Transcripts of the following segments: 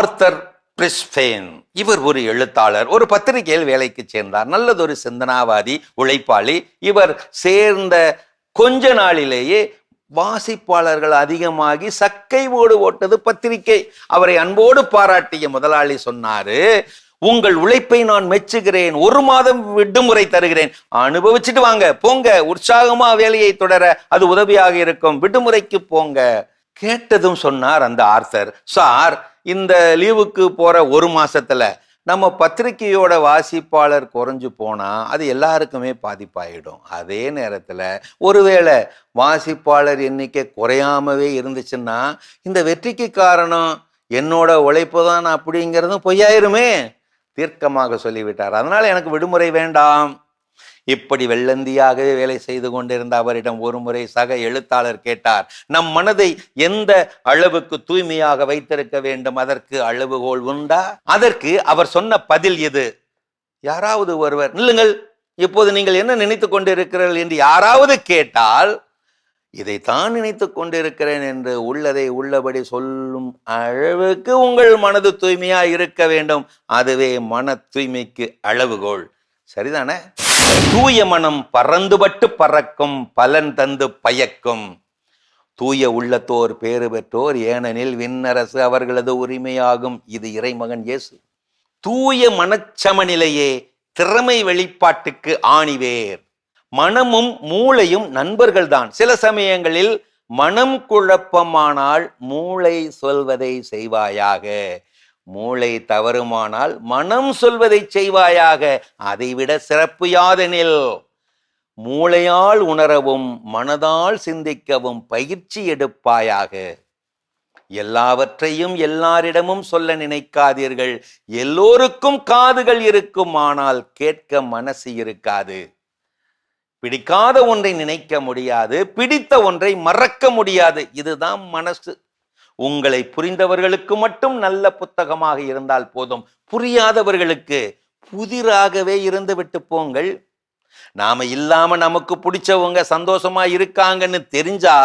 Author Brisbane. இவர் ஒரு எழுத்தாளர் ஒரு பத்திரிகையில் வேலைக்கு சேர்ந்தார். நல்லதொரு சிந்தனாவாதி உழைப்பாளி. இவர் சேர்ந்த கொஞ்ச நாளிலேயே வாசிப்பாளர்கள் அதிகமாகி சக்கை ஓடு ஓட்டது பத்திரிகை. அவரை அன்போடு பாராட்டிய முதலாளி சொன்னாரு உங்கள் உழைப்பை நான் மெச்சுகிறேன். ஒரு மாதம் விடுமுறை தருகிறேன். அனுபவிச்சுட்டு வாங்க. போங்க. உற்சாகமா வேலையை தொடர அது உதவியாக இருக்கும். விடுமுறைக்கு போங்க. கேட்டதும் சொன்னார் அந்த ஆர்த்தர் சார் இந்த லீவுக்கு போற ஒரு மாசத்துல நம்ம பத்திரிகையோட வாசிப்பாளர் குறைஞ்சு போனா அது எல்லாருக்குமே பாதிப்பாயிடும். அதே நேரத்துல ஒருவேளை வாசிப்பாளர் எண்ணிக்கை குறையாமவே இருந்துச்சுன்னா இந்த வெற்றிக்கு காரணம் என்னோட உழைப்பு தான் அப்படிங்கிறதும் பொய்யாயிருமே தீர்க்கமாக சொல்லிவிட்டார். அதனால எனக்கு விடுமுறை வேண்டாம். இப்படி வெள்ளந்தியாகவே வேலை செய்து கொண்டிருந்த அவரிடம் ஒருமுறை சக எழுத்தாளர் கேட்டார் நம் மனதை எந்த அளவுக்கு தூய்மையாக வைத்திருக்க வேண்டும்? அதற்கு அளவுகோல் உண்டா? அதற்கு அவர் சொன்ன பதில் இது. யாராவது ஒருவர் நில்லுங்கள் இப்போது நீங்கள் என்ன நினைத்து கொண்டிருக்கிறீர்கள்? என்று யாராவது கேட்டால் இதைத்தான் நினைத்து கொண்டிருக்கிறேன் என்று உள்ளதை உள்ளபடி சொல்லும் அளவுக்கு உங்கள் மனது தூய்மையா இருக்க வேண்டும். அதுவே மன தூய்மைக்கு அளவுகோல். சரிதானே? தூய மனம் பறந்துபட்டு பறக்கும் பலன் தந்து பயக்கும். தூய உள்ளத்தோர் பேறு பெற்றோர் ஏனெனில் விண்ணரசு அவர்களது உரிமையாகும். இது இறைமகன் இயேசு. தூய மனச்சமநிலையே திறமை வெளிப்பாட்டுக்கு ஆணிவேர். மனமும் மூளையும் நண்பர்கள்தான். சில சமயங்களில் மனம் குழப்பமானால் மூளை சொல்வதை செய்வாயாக. மூளை தவறுமானால் மனம் சொல்வதை செய்வாயாக அதைவிட சிறப்பு யாதெனில்? மூளையால் உணரவும் மனதால் சிந்திக்கவும் பயிற்சி எடுப்பாயாக. எல்லாவற்றையும் எல்லாரிடமும் சொல்ல நினைக்காதீர்கள். எல்லோருக்கும் காதுகள் இருக்கும் ஆனால் கேட்க மனசு இருக்காது. பிடிக்காத ஒன்றை நினைக்க முடியாது பிடித்த ஒன்றை மறக்க முடியாது. இதுதான் மனசு. உங்களை புரிந்தவர்களுக்கு மட்டும் நல்ல புத்தகமாக இருந்தால் போதும். புரியாதவர்களுக்கு புதிராகவே இருந்து விட்டு போங்கள். நாம இல்லாம நமக்கு பிடிச்சவங்க சந்தோஷமா இருக்காங்கன்னு தெரிஞ்சா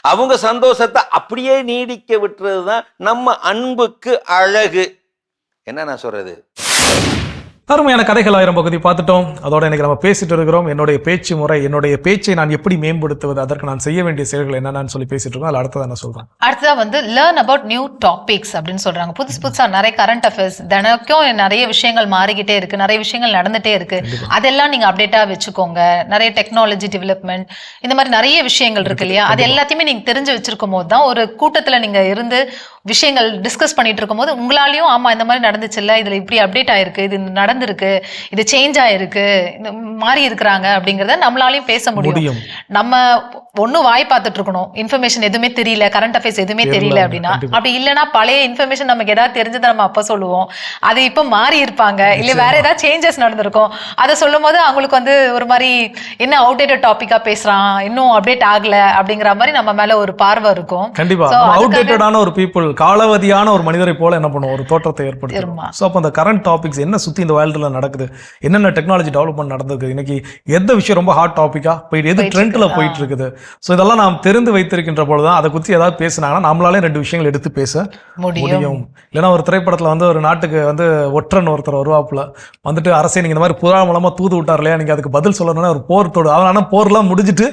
அவங்க சந்தோஷத்தை அப்படியே நீடிக்க விட்டுறதுதான் நம்ம அன்புக்கு அழகு. என்ன நான் சொல்றது? அருமையான கதைகள் ஆயிரம் பகுதி பார்த்துட்டோம். அதோட இன்னைக்கு நம்ம பேசிட்டு இருக்கிறோம். என்னுடைய பேச்சு முறை என்னுடைய பேச்சை நான் எப்படி மேம்படுத்துவது அதற்கு நான் செய்ய வேண்டிய செயல்கள் என்னென்னு சொல்லி பேசிட்டு இருக்கோம். அதில் அடுத்தது என்ன சொல்றேன். அடுத்ததா வந்து லேர்ன் அபவுட் நியூ டாபிக்ஸ் அப்படின்னு சொல்றாங்க. புதுசு புதுசா நிறைய கரண்ட் அஃபேர்ஸ் தினக்கும் நிறைய விஷயங்கள் மாறிக்கிட்டே இருக்கு. நிறைய விஷயங்கள் நடந்துட்டே இருக்கு. அதெல்லாம் நீங்க அப்டேட்டா வச்சுக்கோங்க. நிறைய டெக்னாலஜி டெவலப்மெண்ட் இந்த மாதிரி நிறைய விஷயங்கள் இருக்கு இல்லையா? அது எல்லாத்தையுமே நீங்க தெரிஞ்சு வச்சிருக்கும் போது தான் ஒரு கூட்டத்துல நீங்க இருந்து விஷயங்கள் டிஸ்கஸ் பண்ணிட்டு இருக்கும்போது உங்களாலையும் ஆமா இந்த மாதிரி நடந்துச்சுல்ல இதுல இப்படி அப்டேட் ஆயிருக்கு இது நடந்திருக்கு இது சேஞ்ச் ஆயிருக்கு மாறி இருக்கிறாங்க அப்படிங்கறத நம்மளாலையும் பேச முடியும். நம்ம ஒண்ணு வாய் பார்த்துட்டு இருக்கணும். இன்ஃபர்மேஷன் எதுவுமே தெரியல கரண்ட் அஃபேர்ஸ் எதுவுமே தெரியல அப்படின்னா. அப்படி இல்லைன்னா பழைய இன்ஃபர்மேஷன் நமக்கு ஏதாவது தெரிஞ்சதை நம்ம அப்ப சொல்லுவோம். அது இப்ப மாறி இருப்பாங்க. இல்ல வேற ஏதாவது சேஞ்சஸ் நடந்திருக்கும். அதை சொல்லும் போது அவங்களுக்கு வந்து ஒரு மாதிரி என்ன அவுடேட்டட் டாபிக்கா பேசுறான் இன்னும் அப்டேட் ஆகல அப்படிங்கிற மாதிரி நம்ம மேல ஒரு பார்வை இருக்கும். கண்டிப்பா. அவுடேட்டடான ஒரு பீப்புள் காலவதியான ஒரு மனிதரை போல என்ன பண்ணுவோம்? ஒரு தோற்றத்தை ஏற்படுத்தும். ஸோ அப்போ அந்த கரண்ட் டாபிக்ஸ் என்ன சுத்தி இந்த வேர்ல்டுல நடக்குது? என்னென்ன டெக்னாலஜி டெவலப்மெண்ட் நடந்திருக்கு? இன்னைக்கு எந்த விஷயம் ரொம்ப ஹாட் டாபிக்கா போயிட்டு எது ட்ரெண்ட்ல. போயிட்டு இருக்குது? ஸோ இதெல்லாம் நாம் தெரிந்து வைத்திருக்கின்ற பொழுதுதான் அதை குறித்து ஏதாவது பேசினாங்கன்னா நம்மளாலே ரெண்டு விஷயங்கள் எடுத்து பேச முடியும். இல்லைன்னா ஒரு திரைப்படத்துல வந்து ஒரு நாட்டுக்கு வந்து ஒற்றன் ஒருத்தர் வருவாப்புல. வந்துட்டு அரசே நீங்க இந்த மாதிரி புறா மூலமா தூது விட்டார் இல்லையா? நீங்க அதுக்கு பதில் சொல்லணும்னா ஒரு போர் தொடு. ஆனா போர்லாம் முடிஞ்சிட்டு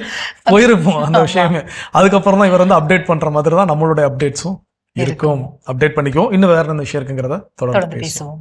போயிருப்போம் அந்த விஷயமே. அதுக்கப்புறம் தான் இவர் வந்து அப்டேட் பண்ற மாதிரி தான் நம்மளுடைய அப்டேட்ஸும் இருக்கும். அப்டேட் பண்ணிக்குவோம். இன்னும் வேற என்ன விஷயம் இருக்குங்கிறத தொடர்ந்து பேசுவோம்.